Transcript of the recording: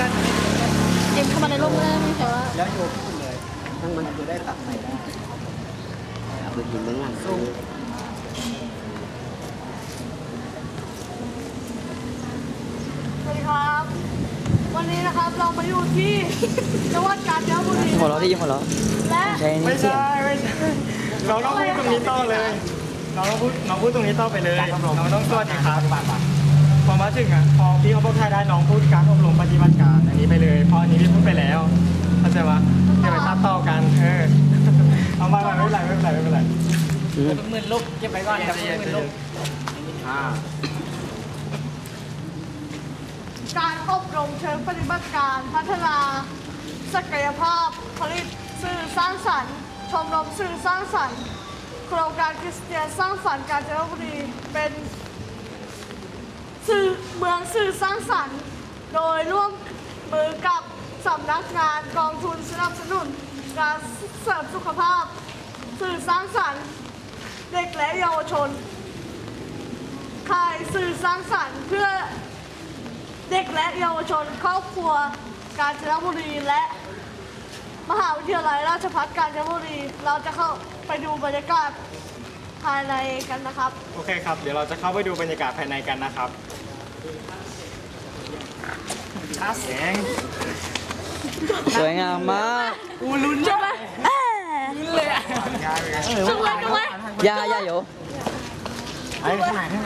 กันเกมเข้ามาในร่มก็ได้ไหมแต่ว่าแล้วโยกขึ้นเลยทั้งมันจะได้ตัดใส่ได้ดูหินเบื้องหลังสู้สวัสดีครับ วันนี้นะครับเรามาอยู่ที่จังหวัดกาญจนบุรีหัวเราะที่ยิ้มหัวเราะและใช้ไม่นี่เสียใช่งไม่ใช่น้องต้องพูดตรงนี้ต่อเลยน้องต้องพูดน้องพูดตรงนี้ต่อไปเลยน้องต้องสวัสดีครับ พอมาถึงอะพอพี่เขาบอกไทยได้น้องพูดการอบรมปฏิบัติการอันนี้ไปเลยเพราะอันนี้พี่พูดไปแล้วเข้าใจปะเดี๋ยวไปตัดต่อกันเออเอามาไม่เป็นไรไม่เป็นไรไม่เป็นไรอืมหมื่นลูกเก็บไปก่อนครับหมื่นลูกอ่าการอบรมเชิงปฏิบัติการพัฒนา ศักยภาพผลิตสื่อสร้างสรรค์ ชมรมสื่อสร้างสรรค์ โครงการคริสเตียนสร้างสรรค์กาญจนบุรีเป็นสื่อเมืองสื่อสร้างสรรค์ โดยร่วมมือกับสำนักงานกองทุนสนับสนุนการเสริมสุขภาพ สื่อสร้างสรรค์ เด็กและเยาวชนค่ายสื่อสร้างสรรค์เพื่อเด็กและเยาวชนครอบครัวกาญจนบุรีและมหาวิทยาลัยราชภัฏกาญจนบุรี เราจะเข้าไปดูบรรยากาศภายในกันนะครับ โอเคครับ เดี๋ยวเราจะเข้าไปดูบรรยากาศภายในกันนะครับ แสงสวยงามมากกูลุ้นใช่ไหมเลยอะจุ๊บเลยจุ๊บเลยย่าย่าโยไอ้ข้างไหนข้างไหน